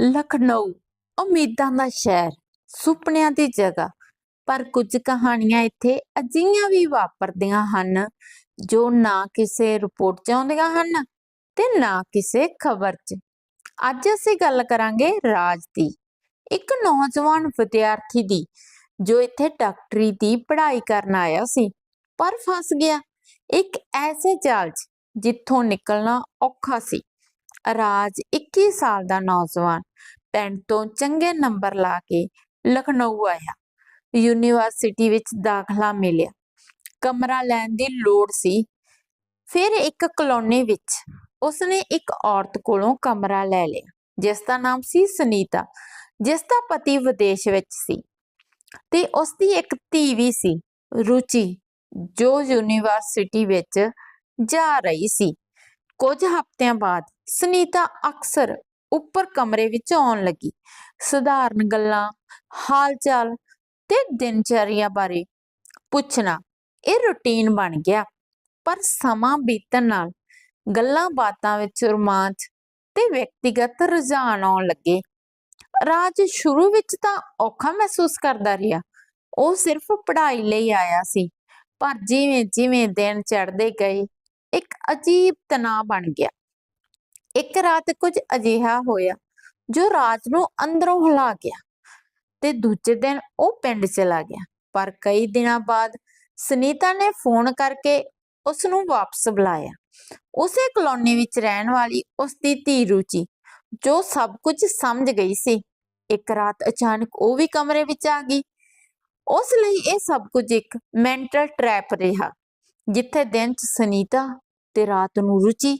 ਲਖਨਊ, ਉਮੀਦਾਂ ਦਾ ਸ਼ਹਿਰ, ਸੁਪਨਿਆਂ ਦੀ ਜਗ੍ਹਾ। ਪਰ ਕੁਝ ਕਹਾਣੀਆਂ ਇੱਥੇ ਅਜਿਹੀਆਂ ਵੀ ਵਾਪਰਦੀਆਂ ਹਨ, ਜੋ ਨਾ ਕਿਸੇ ਰਿਪੋਰਟ 'ਚ ਆਉਂਦੀਆਂ ਹਨ ਤੇ ਨਾ ਕਿਸੇ ਖਬਰ 'ਚ। ਅੱਜ ਅਸੀਂ ਗੱਲ ਕਰਾਂਗੇ ਰਾਜ ਦੀ। ਇੱਕ ਨੌਜਵਾਨ ਵਿਦਿਆਰਥੀ ਦੀ, ਜੋ ਇੱਥੇ ਡਾਕਟਰੀ ਦੀ ਪੜ੍ਹਾਈ ਕਰਨ ਆਇਆ ਸੀ, ਪਰ ਫਸ ਗਿਆ। ਇੱਕ ਐਸੇ ਜਾਲ 'ਚ ਜਿੱਥੋਂ ਨਿਕਲਣਾ ਔਖਾ ਸੀ। ਰਾਜ 21 ਸਾਲ ਦਾ ਨੌਜਵਾਨ ਪਿੰਡ ਤੋਂ ਚੰਗੇ ਨੰਬਰ ਲਾ ਕੇ ਲਖਨਊ ਆਇਆ। ਯੂਨੀਵਰਸਿਟੀ ਵਿੱਚ ਦਾਖਲਾ ਮਿਲਿਆ। ਕਮਰਾ ਲੈਣ ਦੀ ਲੋੜ ਸੀ। ਫਿਰ ਇੱਕ ਕਲੋਨੀ ਵਿੱਚ ਉਸਨੇ ਇੱਕ ਔਰਤ ਕੋਲੋਂ ਕਮਰਾ ਲੈ ਲਿਆ, ਜਿਸ ਦਾ ਨਾਮ ਸੀ ਸੁਨੀਤਾ, ਜਿਸ ਦਾ ਪਤੀ ਵਿਦੇਸ਼ ਵਿੱਚ ਸੀ। ਤੇ ਉਸ ਦੀ ਇੱਕ ਧੀ ਵੀ ਸੀ, ਰੁਚੀ, ਜੋ ਯੂਨੀਵਰਸਿਟੀ ਵਿੱਚ ਜਾ ਰਹੀ ਸੀ। ਕੁਝ ਹਫ਼ਤਿਆਂ ਬਾਅਦ ਸੁਨੀਤਾ ਅਕਸਰ ਉੱਪਰ ਕਮਰੇ ਵਿੱਚ ਆਉਣ ਲੱਗੀ। ਸਧਾਰਨ ਗੱਲਾਂ ਹਾਲ ਚਾਲ ਤੇ ਦਿਨਚਰਿਆ ਬਾਰੇ ਪੁੱਛਣਾ ਇਹ ਰੁਟੀਨ ਬਣ ਗਿਆ, ਪਰ ਸਮਾਂ ਬੀਤਣ ਨਾਲ ਗੱਲਾਂ ਬਾਤਾਂ ਵਿੱਚ ਰੋਮਾਂਚ ਤੇ ਵਿਅਕਤੀਗਤ ਰੁਝਾਨ ਆਉਣ ਲੱਗੇ। ਰਾਜ ਸ਼ੁਰੂ ਵਿੱਚ ਤਾਂ ਔਖਾ ਮਹਿਸੂਸ ਕਰਦਾ ਰਿਹਾ, ਉਹ ਸਿਰਫ ਪੜ੍ਹਾਈ ਲਈ ਆਇਆ ਸੀ, ਪਰ ਜਿਵੇਂ ਜਿਵੇਂ ਦਿਨ ਚੜ੍ਹਦੇ ਗਏ ਇੱਕ ਅਜੀਬ ਤਣਾਅ ਬਣ ਗਿਆ। ਇੱਕ ਰਾਤ ਕੁਝ ਅਜਿਹਾ ਹੋਇਆ ਜੋ ਰਾਜ ਨੂੰ ਅੰਦਰੋਂ ਹਿਲਾ ਗਿਆ ਤੇ ਦੂਜੇ ਦਿਨ ਉਹ ਪਿੰਡ ਚਲਾ ਗਿਆ। ਪਰ ਕਈ ਦਿਨਾਂ ਬਾਅਦ ਸੁਨੀਤਾ ਨੇ ਫੋਨ ਕਰਕੇ ਉਸ ਨੂੰ ਵਾਪਸ ਬੁਲਾਇਆ। ਉਸੇ ਕਲੋਨੀ ਵਿੱਚ ਰਹਿਣ ਵਾਲੀ ਉਸ ਦੀ ਧੀ ਰੁਚੀ, ਜੋ ਸਭ ਕੁਝ ਸਮਝ ਗਈ ਸੀ। ਇੱਕ ਰਾਤ ਅਚਾਨਕ ਉਹ ਵੀ ਕਮਰੇ ਵਿੱਚ ਆ ਗਈ। ਉਸ ਲਈ ਇਹ ਸਭ ਕੁਝ ਇੱਕ ਮੈਂਟਲ ਟ੍ਰੈਪ ਰਿਹਾ। ਜਿੱਥੇ ਦਿਨ ਚ ਸੁਨੀਤਾ ਤੇ ਰਾਤ ਨੂੰ ਰੁਚੀ,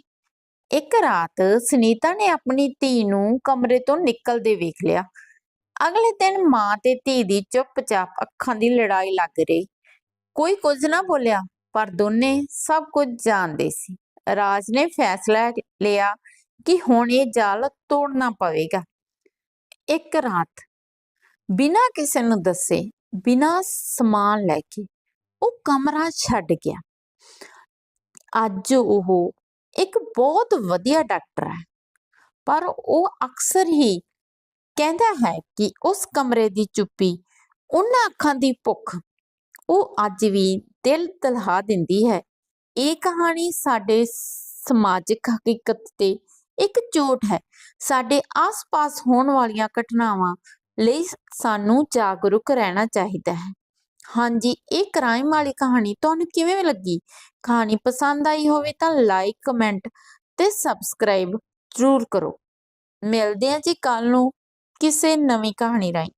ਇੱਕ ਰਾਤ ਸੁਨੀਤਾ ਨੇ ਆਪਣੀ ਧੀ ਨੂੰ ਕਮਰੇ ਤੋਂ ਨਿਕਲਦੇ ਵੇਖ ਲਿਆ। ਅਗਲੇ ਦਿਨ ਮਾਂ ਤੇ ਧੀ ਦੀ ਚੁੱਪਚਾਪ ਅੱਖਾਂ ਦੀ ਲੜਾਈ ਲੱਗ ਰਹੀ। ਕੋਈ ਕੁਝ ਨਾ ਬੋਲਿਆ, ਪਰ ਦੋਨੇ ਸਭ ਕੁਝ ਜਾਣਦੇ ਸੀ। ਰਾਜ ਨੇ ਫੈਸਲਾ ਲਿਆ ਕਿ ਹੁਣ ਇਹ ਜਾਲ ਤੋੜਨਾ ਪਵੇਗਾ। ਇੱਕ ਰਾਤ, ਬਿਨਾਂ ਕਿਸੇ ਨੂੰ ਦੱਸੇ, ਬਿਨਾਂ ਸਮਾਨ ਲੈ ਕੇ, ਉਹ ਕਮਰਾ ਛੱਡ ਗਿਆ। ਅੱਜ ਉਹ ਇੱਕ ਬਹੁਤ ਵਧੀਆ ਡਾਕਟਰ ਹੈ। ਪਰ ਉਹ ਅਕਸਰ ਹੀ ਕਹਿੰਦਾ ਹੈ ਕਿ ਉਸ ਕਮਰੇ ਦੀ ਚੁੱਪੀ, ਉਹਨਾਂ ਅੱਖਾਂ ਦੀ ਭੁੱਖ, ਉਹ ਅੱਜ ਵੀ ਦਿਲ ਦਲਹਾ ਦਿੰਦੀ ਹੈ। ਇਹ ਕਹਾਣੀ ਸਾਡੇ ਸਮਾਜਿਕ ਹਕੀਕਤ ਤੇ ਇੱਕ ਚੋਟ ਹੈ। ਸਾਡੇ ਆਸ-ਪਾਸ ਹੋਣ ਵਾਲੀਆਂ ਘਟਨਾਵਾਂ ਲਈ ਸਾਨੂੰ ਜਾਗਰੂਕ ਰਹਿਣਾ ਚਾਹੀਦਾ ਹੈ। ਹਾਂਜੀ, ਇਹ ਕ੍ਰਾਈਮ ਵਾਲੀ ਕਹਾਣੀ ਤੁਹਾਨੂੰ ਕਿਵੇਂ ਲੱਗੀ? ਕਹਾਣੀ ਪਸੰਦ ਆਈ ਹੋਵੇ ਤਾਂ ਲਾਈਕ ਕਮੈਂਟ ਤੇ ਸਬਸਕ੍ਰਾਈਬ ਜ਼ਰੂਰ ਕਰੋ। ਮਿਲਦੇ ਹਾਂ ਜੀ ਕੱਲ ਨੂੰ ਕਿਸੇ ਨਵੀਂ ਕਹਾਣੀ ਰਾਹੀਂ।